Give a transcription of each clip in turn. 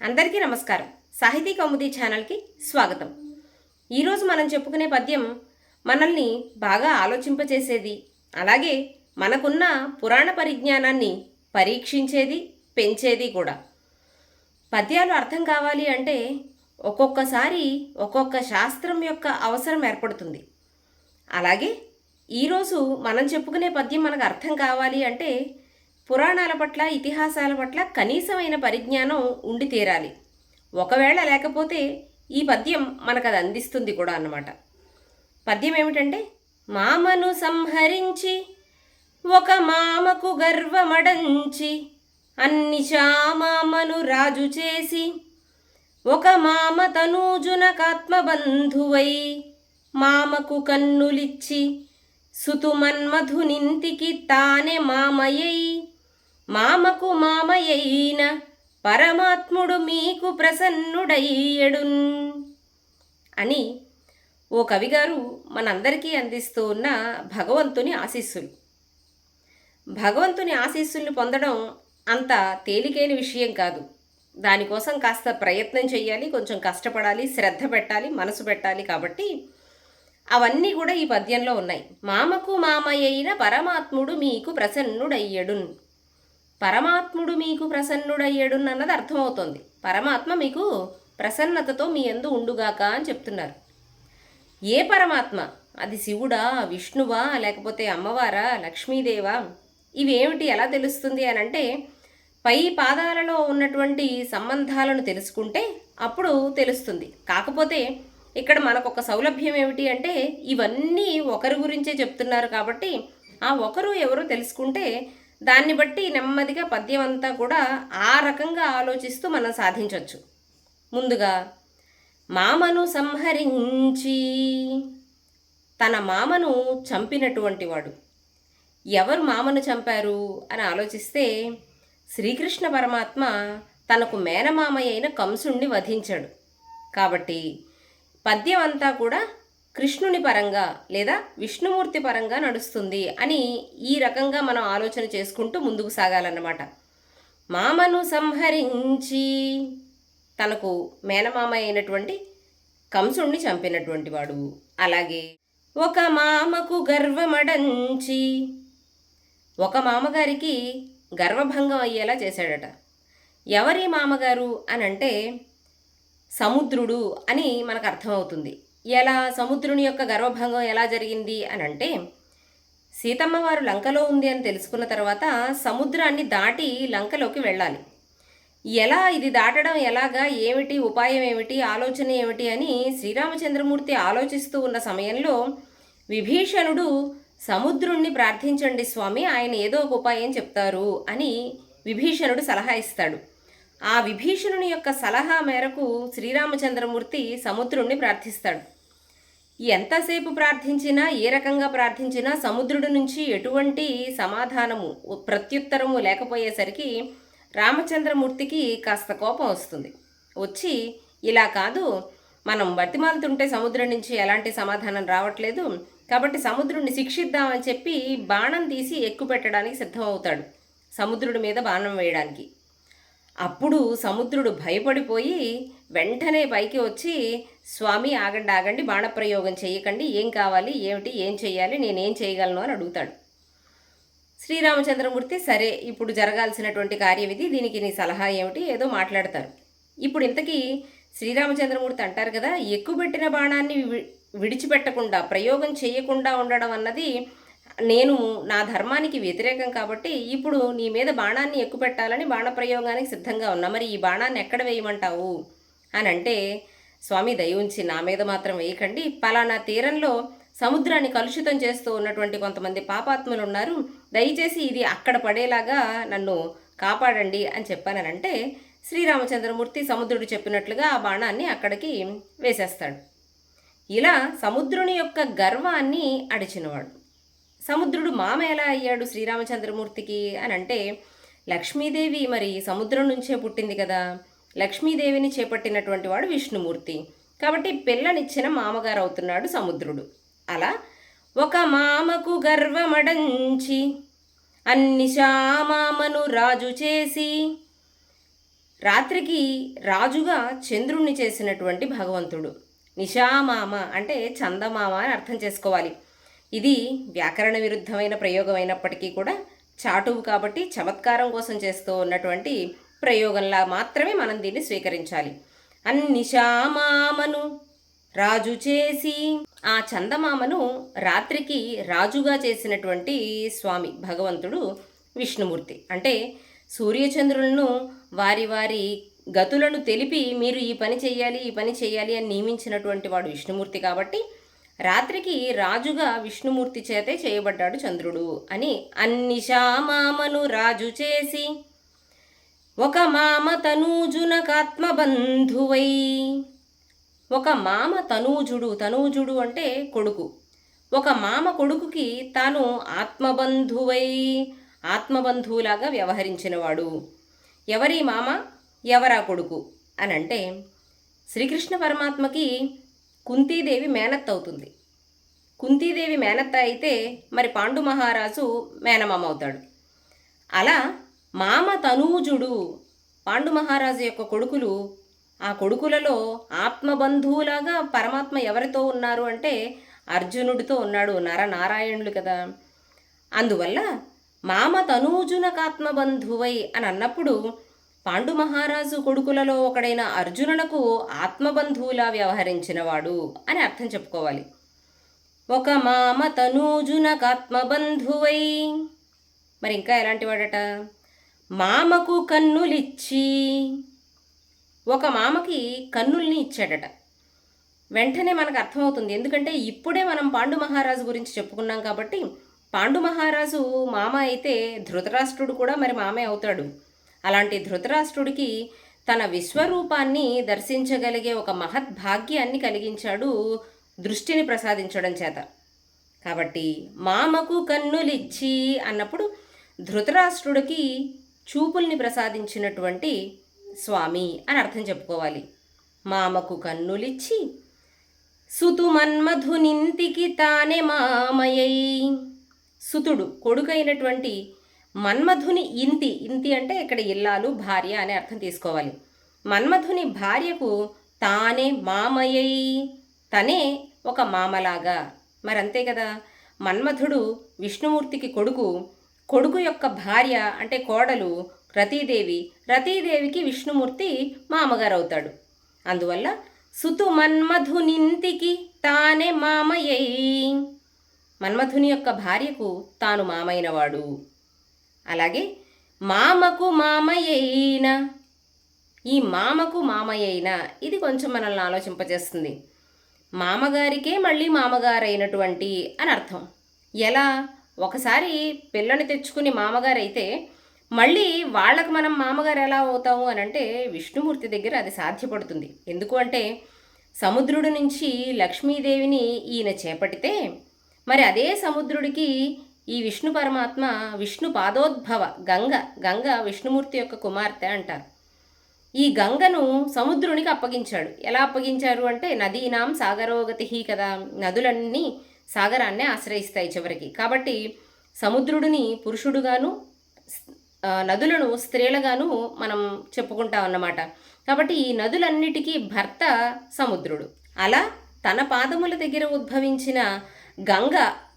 అందరికీ నమస్కారం. సాహితీ కౌముది ఛానల్కి స్వాగతం. ఈరోజు మనం చెప్పుకునే పద్యం మనల్ని బాగా ఆలోచింపచేసేది అలాగే మనకున్న పురాణ పరిజ్ఞానాన్ని పరీక్షించేది పెంచేది కూడా. పద్యాలు అర్థం కావాలి అంటే ఒక్కొక్కసారి ఒక్కొక్క శాస్త్రం యొక్క అవసరం ఏర్పడుతుంది. అలాగే ఈరోజు మనం చెప్పుకునే పద్యం మనకు అర్థం కావాలి అంటే పురాణాల పట్ల ఇతిహాసాల పట్ల కనీసమైన పరిజ్ఞానం ఉండి తీరాలి. ఒకవేళ లేకపోతే ఈ పద్యం మనకు అది అందిస్తుంది కూడా అన్నమాట. పద్యం ఏమిటంటే మామను సంహరించి ఒక మామకు గర్వమడంచి అన్ని శామామను రాజు చేసి ఒక మామ తనూజునకాత్మబంధువై మామకు కన్నులిచ్చి సుతుమన్మధునింటికి తానే మామయ్యై మామకు మామయైన పరమాత్ముడు మీకు ప్రసన్నుడయ్యడున్ అని ఓ కవిగారు మనందరికీ అందిస్తూ ఉన్న భగవంతుని ఆశీస్సులు. భగవంతుని ఆశీస్సుల్ని పొందడం అంత తేలికైన విషయం కాదు. దానికోసం కాస్త ప్రయత్నం చేయాలి కొంచెం కష్టపడాలి శ్రద్ధ పెట్టాలి మనసు పెట్టాలి కాబట్టి అవన్నీ కూడా ఈ పద్యంలో ఉన్నాయి. మామకు మామయ్యైన పరమాత్ముడు మీకు ప్రసన్నుడయ్యడున్. పరమాత్ముడు మీకు ప్రసన్నుడయ్యాడున్నది అన్నది అర్థమవుతోంది. పరమాత్మ మీకు ప్రసన్నతతో మీ ఎందు ఉండుగాక అని చెప్తున్నారు. ఏ పరమాత్మ? అది శివుడా విష్ణువా లేకపోతే అమ్మవారా లక్ష్మీదేవా? ఇవేమిటి ఎలా తెలుస్తుంది అని అంటే పై పాదాలలో ఉన్నటువంటి సంబంధాలను తెలుసుకుంటే అప్పుడు తెలుస్తుంది. కాకపోతే ఇక్కడ మనకు ఒక సౌలభ్యం ఏమిటి అంటే ఇవన్నీ ఒకరి గురించే చెప్తున్నారు కాబట్టి ఆ ఒకరు ఎవరో తెలుసుకుంటే దాన్ని బట్టి నెమ్మదిగా పద్యం అంతా కూడా ఆ రకంగా ఆలోచిస్తూ మనం సాధించవచ్చు ముందుగా మామను సంహరించి తన మామను చంపినటువంటి వాడు. ఎవరు మామను చంపారు? అని ఆలోచిస్తే శ్రీకృష్ణ పరమాత్మ తనకు మేనమామ అయిన కంసుణ్ణి వధించాడు. కాబట్టి పద్యం అంతా కూడా కృష్ణుని పరంగా లేదా విష్ణుమూర్తి పరంగా నడుస్తుంది అని ఈ రకంగా మనం ఆలోచన చేసుకుంటూ ముందుకు సాగాలన్నమాట. మామను సంహరించి తనకు మేనమామ అయినటువంటి కంసుణ్ణి చంపినటువంటి వాడు. అలాగే ఒక మామకు గర్వమడంచి ఒక మామగారికి గర్వభంగం అయ్యేలా చేశాడట. ఎవరి మామగారు అని అంటే సముద్రుడు అని మనకు అర్థమవుతుంది. ఎలా సముద్రుని యొక్క గర్వభంగం ఎలా జరిగింది అని అంటే సీతమ్మ వారు లంకలో ఉంది అని తెలుసుకున్న తర్వాత సముద్రాన్ని దాటి లంకలోకి వెళ్ళాలి. ఎలా ఇది దాటడం ఎలాగా ఏమిటి ఉపాయం ఏమిటి ఆలోచన ఏమిటి అని శ్రీరామచంద్రమూర్తి ఆలోచిస్తూ ఉన్న సమయంలో విభీషణుడు సముద్రుణ్ణి ప్రార్థించండి స్వామి ఆయన ఏదో ఒక ఉపాయం చెప్తారు అని విభీషణుడు సలహా ఇస్తాడు. ఆ విభీషణుని యొక్క సలహా మేరకు శ్రీరామచంద్రమూర్తి సముద్రుణ్ణి ప్రార్థిస్తాడు. ఎంతసేపు ప్రార్థించినా ఏ రకంగా ప్రార్థించినా సముద్రుడి నుంచి ఎటువంటి సమాధానము ప్రత్యుత్తరము లేకపోయేసరికి రామచంద్రమూర్తికి కాస్త కోపం వస్తుంది. వచ్చి ఇలా కాదు మనం బతిమాలుతుంటే సముద్రం నుంచి ఎలాంటి సమాధానం రావట్లేదు. కాబట్టి సముద్రుడిని శిక్షిద్దామని చెప్పి బాణం తీసి ఎక్కుపెట్టడానికి సిద్ధమవుతాడు సముద్రుడి మీద బాణం వేయడానికి. అప్పుడు సముద్రుడు భయపడిపోయి వెంటనే పైకి వచ్చి స్వామి ఆగండి ఆగండి బాణప్రయోగం చేయకండి. ఏం కావాలి? ఏమిటి? ఏం చేయాలి? నేనేం చేయగలను? అని అడుగుతాడు. శ్రీరామచంద్రమూర్తి సరే ఇప్పుడు జరగాల్సినటువంటి కార్యం ఇది దీనికి నీ సలహా ఏమిటి? ఏదో మాట్లాడతారు. ఇప్పుడు ఇంతకీ శ్రీరామచంద్రమూర్తి అంటారు కదా ఎక్కుపెట్టిన బాణాన్ని విడిచిపెట్టకుండా ప్రయోగం చేయకుండా ఉండడం అన్నది నేను నా ధర్మానికి వ్యతిరేకం కాబట్టి ఇప్పుడు నీ మీద బాణాన్ని ఎక్కుపెట్టాలని బాణప్రయోగానికి సిద్ధంగా ఉన్నా. మరి ఈ బాణాన్ని ఎక్కడ వేయమంటావు? అని అంటే స్వామి దయవుంచి నా మీద మాత్రం వేయకండి. పలానా తీరంలో సముద్రాన్ని కలుషితం చేస్తూ ఉన్నటువంటి కొంతమంది పాపాత్ములు ఉన్నారు దయచేసి ఇది అక్కడ పడేలాగా నన్ను కాపాడండి అని చెప్పానంటే శ్రీరామచంద్రమూర్తి సముద్రుడు చెప్పినట్లుగా ఆ బాణాన్ని అక్కడికి వేసేస్తాడు. ఇలా సముద్రుని యొక్క గర్వాన్ని అడిచినవాడు. సముద్రుడు మామ ఎలా అయ్యాడు శ్రీరామచంద్రమూర్తికి అని అంటే లక్ష్మీదేవి మరి సముద్రం నుంచే పుట్టింది కదా. లక్ష్మీదేవిని చేపట్టినటువంటి వాడు విష్ణుమూర్తి. కాబట్టి పిల్లనిచ్చిన మామగారు అవుతున్నాడు సముద్రుడు. అలా ఒక మామకు గర్వమడంచి అన్ని శామామను రాజు చేసి రాత్రికి రాజుగా చంద్రుణ్ణి చేసినటువంటి భగవంతుడు. నిషామామ అంటే చందమామ అని అర్థం చేసుకోవాలి. ఇది వ్యాకరణ విరుద్ధమైన ప్రయోగం అయినప్పటికీ కూడా చాటువు కాబట్టి చమత్కారం కోసం చేస్తూ ఉన్నటువంటి ప్రయోగంలా మాత్రమే మనం దీన్ని స్వీకరించాలి. అన్నిషామామను రాజు చేసి ఆ చందమామను రాత్రికి రాజుగా చేసినటువంటి స్వామి భగవంతుడు విష్ణుమూర్తి. అంటే సూర్యచంద్రులను వారి వారి గతులను తెలిపి మీరు ఈ పని చేయాలి ఈ పని చేయాలి అని నియమించినటువంటి వాడు విష్ణుమూర్తి కాబట్టి రాత్రికి రాజుగా విష్ణుమూర్తి చేతే చేయబడ్డాడు చంద్రుడు అని అన్నిషామామను రాజు చేసి ఒక మామ తనూజునకాత్మబంధువై ఒక మామ తనూజుడు తనూజుడు అంటే కొడుకు. ఒక మామ కొడుకుకి తాను ఆత్మబంధువై ఆత్మబంధువులాగా వ్యవహరించినవాడు. ఎవరి మామ? ఎవరా కొడుకు? అని అంటే శ్రీకృష్ణ పరమాత్మకి కుంతీదేవి మేనత్ అవుతుంది కుంతీదేవి మేనత్త అయితే మరి పాండు మహారాజు మేనమామ అవుతాడు అలా మామ తనూజుడు పాండు మహారాజు యొక్క కొడుకులు ఆ కొడుకులలో ఆత్మబంధువులాగా పరమాత్మ ఎవరితో ఉన్నారు అంటే అర్జునుడితో ఉన్నాడు నరనారాయణులు కదా. అందువల్ల మామ తనూజునకాత్మబంధువై అని అన్నప్పుడు పాండు మహారాజు కొడుకులలో ఒకడైన అర్జునునకు ఆత్మబంధువులా వ్యవహరించినవాడు అని అర్థం చెప్పుకోవాలి. ఒక మామ తనూజునకాత్మబంధువై మరి ఇంకా ఎలాంటి వాడట మామకు కన్నులిచ్చి. ఒక మామకి కన్నుల్ని ఇచ్చాడట. వెంటనే మనకు అర్థమవుతుంది. ఎందుకంటే ఇప్పుడే మనం పాండు మహారాజు గురించి చెప్పుకున్నాం కాబట్టి పాండు మహారాజు మామ అయితే ధృతరాష్ట్రుడు కూడా మరి మామే అవుతాడు. అలాంటి ధృతరాష్ట్రుడికి తన విశ్వరూపాన్ని దర్శించగలిగే ఒక మహద్భాగ్యాన్ని కలిగించాడు దృష్టిని ప్రసాదించడం చేత. కాబట్టి మామకు కన్నులిచ్చి అన్నప్పుడు ధృతరాష్ట్రుడికి చూపుల్ని ప్రసాదించినటువంటి స్వామి అని అర్థం చెప్పుకోవాలి. మామకు కన్నులిచ్చి సుతు మన్మధునింతికి తానే మామయ్యై. సుతుడు కొడుకైనటువంటి మన్మధుని ఇంతి ఇంతి అంటే ఇక్కడ ఇల్లాలు భార్య అనే అర్థం తీసుకోవాలి. మన్మధుని భార్యకు తానే మామయ్యై తనే ఒక మామలాగా. మరి అంతే కదా? మన్మధుడు విష్ణుమూర్తికి కొడుకు. కొడుకు యొక్క భార్య అంటే కోడలు రతీదేవి. రతీదేవికి విష్ణుమూర్తి మామగారు అవుతాడు అందువల్ల సుతు మన్మధునింతికి తానే మామయ్యై. మన్మధుని యొక్క భార్యకు తాను మామైనవాడు అలాగే మామకు మామయ్యైన. ఈ మామకు మామయ్యైన ఇది కొంచెం మనల్ని ఆలోచింపజేస్తుంది. మామగారికే మళ్ళీ మామగారైనటువంటి అని అర్థం. ఎలా? ఒకసారి పిల్లని తెచ్చుకుని మామగారైతే మళ్ళీ వాళ్ళకు మనం మామగారు ఎలా అవుతాము అని అంటే విష్ణుమూర్తి దగ్గర అది సాధ్యపడుతుంది. ఎందుకు అంటే సముద్రుడి నుంచి లక్ష్మీదేవిని ఈయన చేపట్టితే మరి అదే సముద్రుడికి ఈ విష్ణు పరమాత్మ విష్ణు పాదోద్భవ గంగ గంగ విష్ణుమూర్తి యొక్క కుమార్తె అంటారు. ఈ గంగను సముద్రునికి అప్పగించాడు. ఎలా అప్పగించారు అంటే నదీనాం సాగరోగతి కదా నదులన్నీ సాగరాన్నే ఆశ్రయిస్తాయి చివరికి. కాబట్టి సముద్రుడిని పురుషుడుగాను నదులను స్త్రీలుగాను మనం చెప్పుకుంటాం అన్నమాట. కాబట్టి ఈ నదులన్నిటికీ భర్త సముద్రుడు. అలా తన పాదముల దగ్గర ఉద్భవించిన గంగ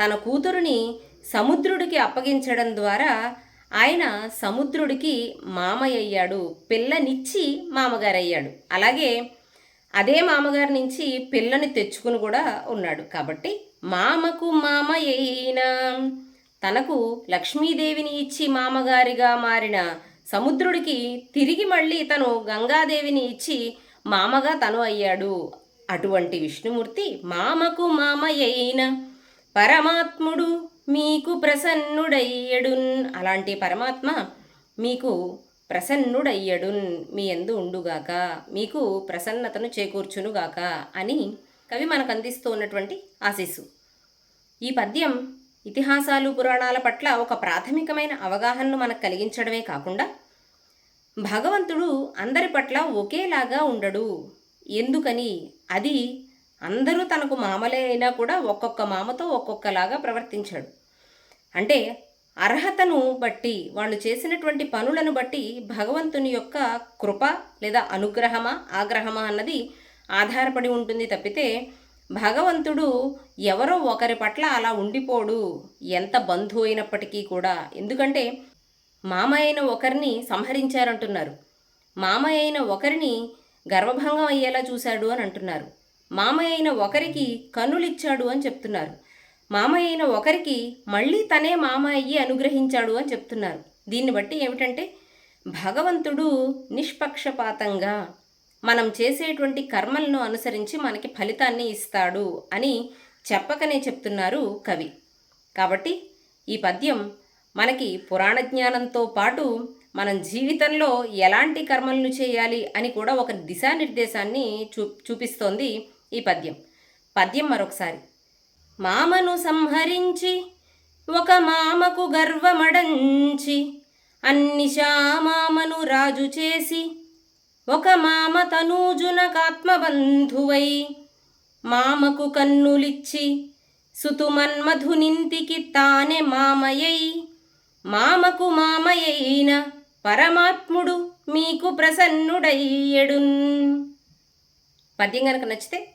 తన కూతురుని సముద్రుడికి అప్పగించడం ద్వారా ఆయన సముద్రుడికి మామయ్యాడు అయ్యాడు పిల్లనిచ్చి మామగారయ్యాడు. అలాగే అదే మామగారి నుంచి పిల్లని తెచ్చుకుని కూడా ఉన్నాడు. కాబట్టి మామకు మామయ్యైన తనకు లక్ష్మీదేవిని ఇచ్చి మామగారిగా మారిన సముద్రుడికి తిరిగి మళ్ళీ తను గంగాదేవిని ఇచ్చి మామగా తను అయ్యాడు. అటువంటి విష్ణుమూర్తి మామకు మామయ్యైన పరమాత్ముడు మీకు ప్రసన్నుడయ్యడున్ అలాంటి పరమాత్మ మీకు ప్రసన్నుడయ్యడున్ మీ ఎందు ఉండుగాక మీకు ప్రసన్నతను చేకూర్చునుగాక అని కవి మనకు అందిస్తూ ఉన్నటువంటి ఆశీస్సు. ఈ పద్యం ఇతిహాసాలు పురాణాల పట్ల ఒక ప్రాథమికమైన అవగాహనను మనకు కలిగించడమే కాకుండా భగవంతుడు అందరి పట్ల ఒకేలాగా ఉండడు. ఎందుకని? అది అందరూ తనకు మామలే అయినా కూడా ఒక్కొక్క మామతో ఒక్కొక్కలాగా ప్రవర్తించాడు. అంటే అర్హతను బట్టి వాళ్ళు చేసినటువంటి పనులను బట్టి భగవంతుని యొక్క కృప లేదా అనుగ్రహమా ఆగ్రహమా అన్నది ఆధారపడి ఉంటుంది తప్పితే భగవంతుడు ఎవరో ఒకరి పట్ల అలా ఉండిపోడు. ఎంత బంధువు అయినప్పటికీ కూడా. ఎందుకంటే మామ అయిన ఒకరిని సంహరించారంటున్నారు. మామ అయిన ఒకరిని గర్వభంగం అయ్యేలా చూశాడు అని అంటున్నారు. మామ అయిన ఒకరికి కన్నులిచ్చాడు అని చెప్తున్నారు. మామ అయిన ఒకరికి మళ్ళీ తనే మామ అయ్యి అనుగ్రహించాడు అని చెప్తున్నారు. దీన్ని బట్టి ఏమిటంటే భగవంతుడు నిష్పక్షపాతంగా మనం చేసేటువంటి కర్మలను అనుసరించి మనకి ఫలితాన్ని ఇస్తాడు అని చెప్పకనే చెప్తున్నారు కవి. కాబట్టి ఈ పద్యం మనకి పురాణ జ్ఞానంతో పాటు మనం జీవితంలో ఎలాంటి కర్మలను చేయాలి అని కూడా ఒక దిశానిర్దేశాన్ని చూ చూపిస్తోంది ఈ పద్యం. పద్యం మరొకసారి. మామను సంహరించి ఒక మామకు గర్వమడంచి అన్నిషామామను రాజు చేసి ఒక మామ తనూజునకాత్మబంధువై మామకు కన్నులిచ్చి సుతుమన్మధునింటికి తానే మామయ్యై మామకు మామయ్యైన పరమాత్ముడు మీకు ప్రసన్నుడయ్యడున్. పద్యం కనుక నచ్చితే